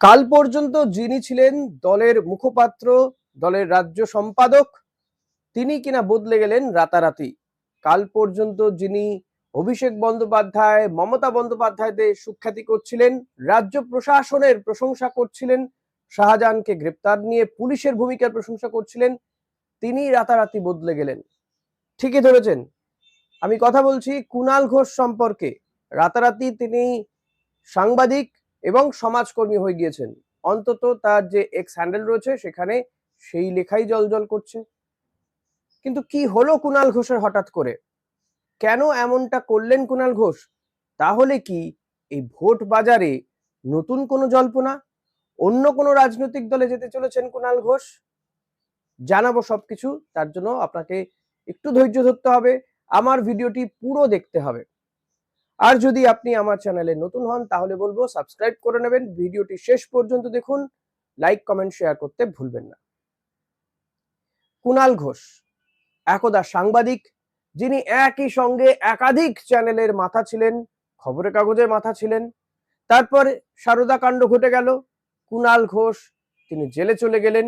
কাল পর্যন্ত যিনি ছিলেন দলের মুখপাত্র, দলের রাজ্য সম্পাদক, তিনি কিনা বদলে গেলেন রাতারাতি। কাল পর্যন্ত যিনি অভিষেক বন্দ্যোপাধ্যায়, মমতা বন্দ্যোপাধ্যায়দের সুখ্যাতি করছিলেন, রাজ্য প্রশাসনের প্রশংসা করছিলেন, শাহজাহানকে গ্রেপ্তার নিয়ে পুলিশের ভূমিকার প্রশংসা করছিলেন, তিনি রাতারাতি বদলে গেলেন। ঠিকই ধরেছেন। আমি কথা বলছি কুনাল ঘোষ সম্পর্কে। রাতারাতি তিনি সাংবাদিক এবং সমাজকর্মী হয়ে গিয়েছেন। অন্তত তার যে এক্স হ্যান্ডেল রয়েছে, সেখানে সেই লেখাই জলজল করছে। কিন্তু কি হলো কুনাল ঘোষের হঠাৎ করে? কেন এমনটা করলেন কুনাল ঘোষ? তাহলে কি এই ভোট বাজারে নতুন কোনো জল্পনা? অন্য কোনো রাজনৈতিক দলে যেতে চলেছেন কুনাল ঘোষ? জানাব সবকিছু, তার জন্য আপনাকে একটু ধৈর্য ধরতে হবে। আমার ভিডিওটি পুরো দেখতে হবে। আর যদি আপনি আমার চ্যানেলে নতুন হন, তাহলে বলব সাবস্ক্রাইব করে নেবেন। ভিডিওটি শেষ পর্যন্ত দেখুন। লাইক, কমেন্ট, শেয়ার করতে ভুলবেন না। কুনাল ঘোষ, একদা সাংবাদিক, যিনি একই সঙ্গে একাধিক চ্যানেলের মাথা ছিলেন, খবরের কাগজের মাথা ছিলেন। তারপর সারদা কাণ্ড ঘটে গেল। কুনাল ঘোষ, তিনি জেলে চলে গেলেন।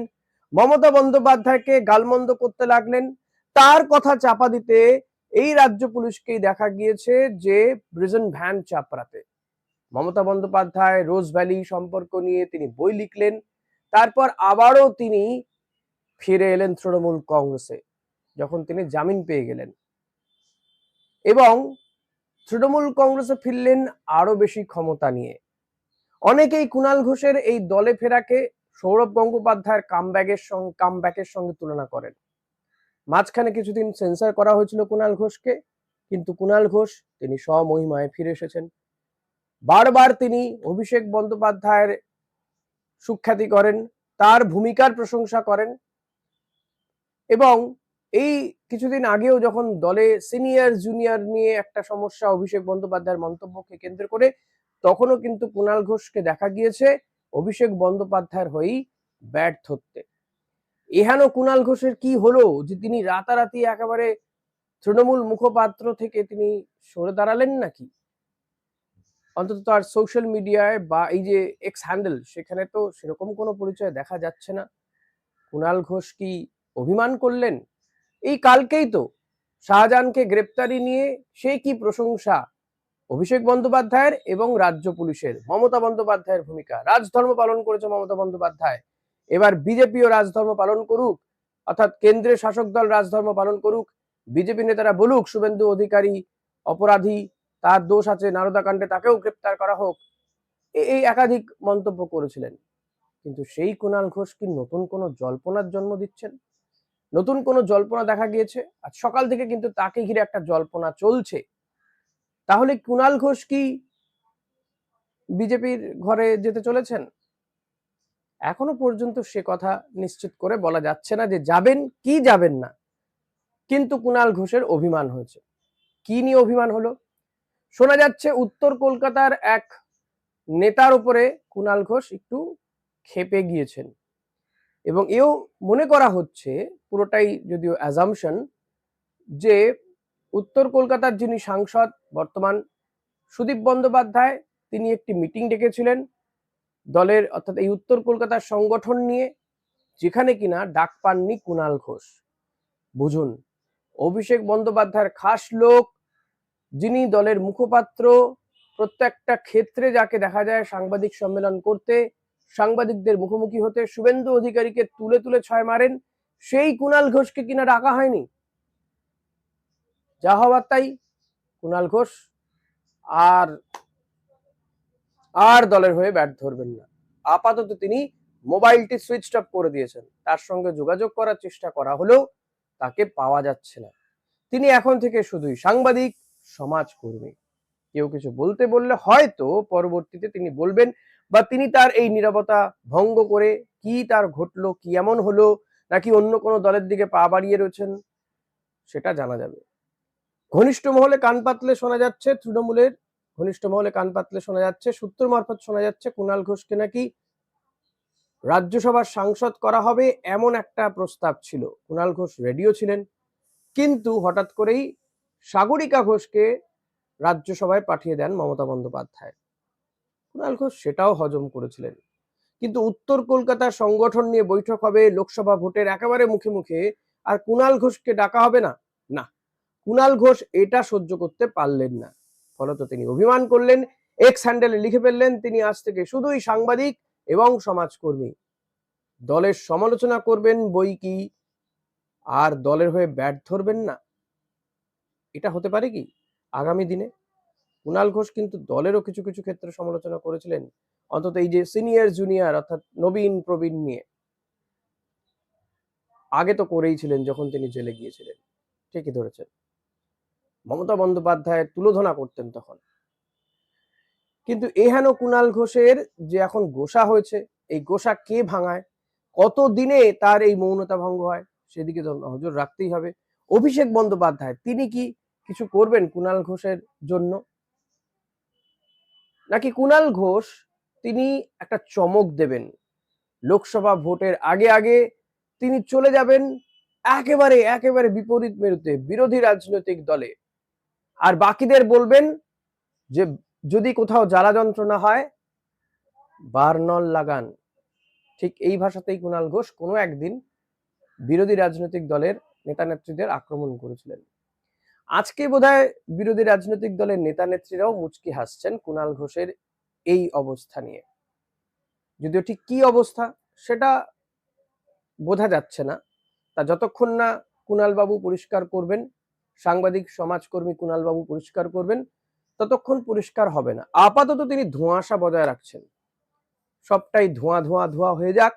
মমতা বন্দ্যোপাধ্যায়কে গালমন্দ করতে লাগলেন। তার কথা চাপা দিতে এই রাজ্য পুলিশকেই দেখা গিয়েছে যে প্রিজন ভ্যান চাপড়াতে। মমতা বন্দ্যোপাধ্যায় রোজ ভ্যালি সম্পর্ক নিয়ে তিনি বই লিখলেন, তারপর আবারও তিনি ফিরে এলেন তৃণমূল কংগ্রেসে, যখন তিনি জামিন পেয়ে গেলেন। এবং তৃণমূল কংগ্রেসে ফিরলেন আরও বেশি ক্ষমতা নিয়ে। অনেকেই কুণাল ঘোষের এই দলে ফেরাকে সৌরভ গঙ্গোপাধ্যায়ের কামব্যাগের সঙ্গে কামব্যাকের সঙ্গে তুলনা করেন। মাঝখানে কিছুদিন সেন্সার করা হয়েছিল কুণাল ঘোষকে, কিন্তু কুণাল ঘোষ তিনি স্বমহিমায় ফিরে এসেছেন। বারবার তিনি অভিষেক বন্দ্যোপাধ্যায়ের সুখ্যাতি করেন, তার ভূমিকার প্রশংসা করেন এবং এই কিছুদিন আগেও যখন দলে সিনিয়র জুনিয়র নিয়ে একটা সমস্যা অভিষেক বন্দ্যোপাধ্যায়ের মন্তব্যকে কেন্দ্র করে, তখনও কিন্তু কুণাল ঘোষকে দেখা গিয়েছে অভিষেক বন্দ্যোপাধ্যায়ের হয়েই ব্যাট ধরতে এহানো কুণাল ঘোষের কি হলো যে তিনি রাতারাতি একেবারে তৃণমূল মুখপাত্র থেকে তিনি সরে দাঁড়ালেন নাকি? অন্তত তার সোশ্যাল মিডিয়ায় বা এই যে এক্স হ্যান্ডেল সেখানে তো সেরকম কোনো পরিচয় দেখা যাচ্ছে না। কুণাল ঘোষ কি অভিমান করলেন? এই কালকেই তো শাহজাহানকে গ্রেপ্তারি নিয়ে সে কি প্রশংসা? অভিষেক বন্দ্যোপাধ্যায়ের এবং রাজ্য পুলিশের মমতা বন্দ্যোপাধ্যায়ের ভূমিকা। রাজধর্ম পালন করেছে মমতা বন্দ্যোপাধ্যায়। এবার বিজেপিও রাজধর্ম পালন করুক, অর্থাৎ কেন্দ্রের শাসক দল রাজধর্ম পালন করুক, বিজেপি নেতারা বলুক, শুভেন্দু অধিকারী অপরাধী, তার দোষ আছে, নারদা কাণ্ডে তাকেও গ্রেপ্তার করা হোক এই একাধিক মন্তব্য করেছিলেন। কিন্তু সেই কুণাল ঘোষ কি নতুন কোনো জল্পনার জন্ম দিচ্ছেন? নতুন কোনো জল্পনা দেখা গিয়েছে? আজ সকাল থেকে কিন্তু তাকে ঘিরে একটা জল্পনা চলছে। তাহলে কুণাল ঘোষ কি বিজেপির ঘরে যেতে চলেছেন? এখনও পর্যন্ত সে কথা নিশ্চিত করে বলা যাচ্ছে না যে যাবেন কি যাবেন না। কিন্তু কুণাল ঘোষের অভিমান হয়েছে। কি নিয়ে অভিমান হলো? শোনা যাচ্ছে উত্তর কলকাতার এক নেতার উপরে কুণাল ঘোষ একটু খেপে গিয়েছেন। এবং এও মনে করা হচ্ছে, পুরোটাই যদিও অ্যাজামশন যে উত্তর কলকাতার যিনি সাংসদ, বর্তমান সুদীপ বন্দ্যোপাধ্যায়, তিনি একটি মিটিং ডেকেছিলেন। দলের, অর্থাৎ এই উত্তর কলকাতার সংগঠন নিয়ে, যেখানে কিনা ডাক পাননি কুণাল ঘোষ। বুঝুন, অভিষেক বন্দ্যোপাধ্যায়ের খাস লোক, যিনি দলের মুখপাত্র, প্রত্যেকটা ক্ষেত্রে যাকে দেখা যায় সাংবাদিক সম্মেলন করতে, সাংবাদিকদের মুখোমুখি হতে, শুভেন্দু অধিকারীকে তুলে তুলে ছয় মারেন, সেই কুণাল ঘোষকে কিনা ডাকা হয়নি। যা হওয়ার তাই কুণাল ঘোষ। আর আর দলের হয়ে ব্যাট ধরবেন না। আপাতত তিনি মোবাইলটি সুইচ অফ করে দিয়েছেন। তার সঙ্গে যোগাযোগ করার চেষ্টা করা হলেও তাকে পাওয়া যাচ্ছে না। তিনি এখন থেকে শুধুই সাংবাদিক, সমাজকর্মী। কেউ কিছু বলতে বললে হয়তো পরবর্তীতে তিনি বলবেন, বা তিনি তার এই নিরবতা ভঙ্গ করে কি তার ঘটলো, কি এমন হলো, নাকি অন্য কোনো দলের দিকে পা বাড়িয়ে রয়েছেন, সেটা জানা যাবে। ঘনিষ্ঠ মহলে কান পাতলে শোনা যাচ্ছে তৃণমূলের ঘনিষ্ঠ মহলে কান পাতলে শোনা যাচ্ছে, সূত্র মারফত শোনা যাচ্ছে কুণাল ঘোষকে নাকি রাজ্যসভার সাংসদ করা হবে এমন একটা প্রস্তাব ছিল। কুণাল ঘোষ রেডিও ছিলেন, কিন্তু হঠাৎ করেই সাগরিকা ঘোষকে রাজ্যসভায় পাঠিয়ে দেন মমতা বন্দ্যোপাধ্যায়। কুণাল ঘোষ সেটাও হজম করেছিলেন। কিন্তু উত্তর কলকাতার সংগঠন নিয়ে বৈঠক হবে, লোকসভা ভোটের একেবারে মুখে মুখে, আর কুণাল ঘোষকে ডাকা হবে না? না। কুণাল ঘোষ এটা সহ্য করতে পারলেন না। ফলত তিনি অভিমান করলেন এক্স হ্যান্ডেলে লিখে ফেললেন, তিনি আজ থেকে শুধুই সাংবাদিক এবং সমাজকর্মী। দলের সমালোচনা করবেন বই কি? আর দলের হয়ে ব্যাট ধরবেন না? এটা হতে পারে কি? আগামী দিনে? কুণাল ঘোষ কিন্তু দলেরও কিছু কিছু ক্ষেত্রে সমালোচনা করেছিলেন, অন্তত এই যে সিনিয়র জুনিয়র অর্থাৎ নবীন, প্রবীণ নিয়ে। আগে তো করেই ছিলেন যখন তিনি জেলে গিয়েছিলেন। ঠিকই ধরেছেন। মমতা বন্দ্যোপাধ্যায় তুলোধনা করতেন তখন। কিন্তু এহেন কুণাল ঘোষের যে এখন গোসা হয়েছে, এই গোসা কে ভাঙায়? কত দিনে তার এই মৌনতা ভঙ্গ হয়? সেদিকে তো নজর রাখতেই হবে। অভিষেক বন্দ্যোপাধ্যায়, তিনি কি কিছু করবেন কুণাল ঘোষের জন্য? নাকি কুণাল ঘোষ তিনি একটা চমক দেবেন? লোকসভা ভোটের আগে আগে তিনি চলে যাবেন একেবারে একেবারে বিপরীত মেরুতে বিরোধী রাজনৈতিক দলে। আর বাকিদের বলবেন যে যদি কোথাও জ্বালা যন্ত্রণা হয়, বার্নল লাগান। ঠিক এই ভাষাতেই কুণাল ঘোষ কোনো একদিন বিরোধী রাজনৈতিক দলের নেতা নেত্রীদের আক্রমণ করেছিলেন। আজকে বোধহয় বিরোধী রাজনৈতিক দলের নেতা নেত্রীরাও মুচকি হাসছেন কুণাল ঘোষের এই অবস্থা নিয়ে। যদিও ঠিক কি অবস্থা সেটা বোঝা যাচ্ছে না। তা যতক্ষণ না কুণাল বাবু পরিষ্কার করবেন সাংবাদিক, সমাজকর্মী কুণাল বাবু পরিষ্কার করবেন, ততক্ষণ পরিষ্কার হবে না। আপাতত তিনি ধোঁয়াশা বজায় রাখছেন। সবটাই ধোঁয়া ধোঁয়া ধোঁয়া হয়ে যাক,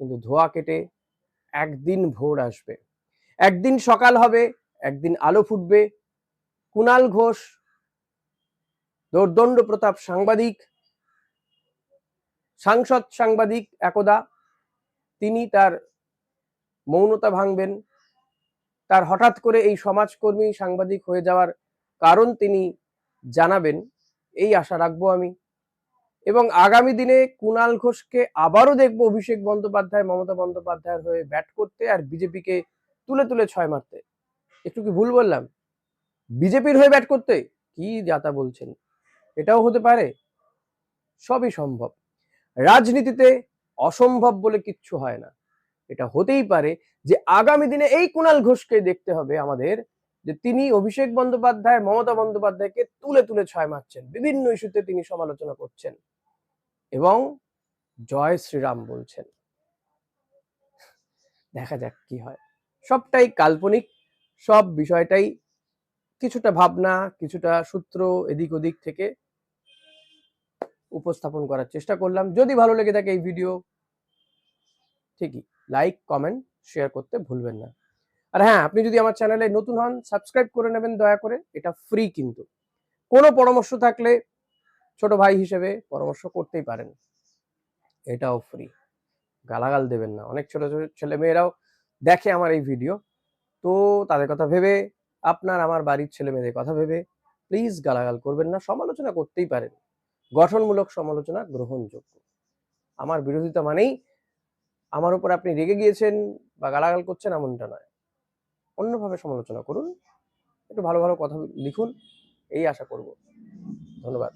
কিন্তু ধোঁয়া কেটে একদিন ভোর আসবে। একদিন সকাল হবে, একদিন আলো ফুটবে। কুণাল ঘোষ, দৌর্দণ্ড প্রতাপ সাংবাদিক, সাংসদ সাংবাদিক একদা, তিনি তার মৌনতা ভাঙবেন। তার হঠাৎ করে এই সমাজকর্মী সাংবাদিক হয়ে যাওয়ার কারণ তিনি জানাবেন, এই আশা রাখব আমি। এবং আগামী দিনে কুণাল ঘোষকে আবারও দেখব অভিষেক বন্দ্যোপাধ্যায়, মমতা বন্দ্যোপাধ্যায়ের হয়ে ব্যাট করতে আর বিজেপিকে তুলে তুলে ছয় মারতে। একটু কি ভুল বললাম? বিজেপির হয়ে ব্যাট করতে? কি যাতা বলছেন? এটাও হতে পারে? সবই সম্ভব। রাজনীতিতে অসম্ভব বলে কিচ্ছু হয় না। এটা হতেই পারে যে আগামী দিনে এই কুণাল ঘোষকে দেখতে হবে আমাদের যে তিনি অভিষেক বন্দ্যোপাধ্যায়, মমতা বন্দ্যোপাধ্যায়কে তুলে তুলে ছয় মারছেন। বিভিন্ন ইস্যুতে তিনি সমালোচনা করছেন এবং জয় শ্রীরাম বলছেন। দেখা যাক কি হয়। সবটাই কাল্পনিক, সব বিষয়টাই কিছুটা ভাবনা, কিছুটা সূত্র এদিক ওদিক থেকে উপস্থাপন করার চেষ্টা করলাম। যদি ভালো লেগে থাকে এই ভিডিও, ঠিকই। লাইক কমেন্ট শেয়ার করতে ভুলবেন না। আর হ্যাঁ আপনি যদি আমার চ্যানেলে নতুন হন সাবস্ক্রাইব করে নেবেন দয়া করে, এটা ফ্রি কিন্তু। কোনো পরামর্শ থাকলে ছোট ভাই হিসেবে পরামর্শ করতেই পারেন। এটাও ফ্রি গালাগাল দেবেন না। অনেক ছোট ছোট ছেলে মেয়েরাও দেখে আমার এই ভিডিও তো তাদের কথা ভেবে, আপনার আমার বাড়ির ছেলে মেয়েদের কথা ভেবে প্লিজ গালাগাল করবেন না, সমালোচনা করতেই পারেন। গঠনমূলক সমালোচনা গ্রহণযোগ্য। আমার বিরোধিতা মানেই আমার উপর আপনি রেগে গিয়েছেন বা গালাগাল করছেন এমনটা নয়। অন্যভাবে সমালোচনা করুন। একটু ভালো ভালো কথা লিখুন। এই আশা করব। ধন্যবাদ।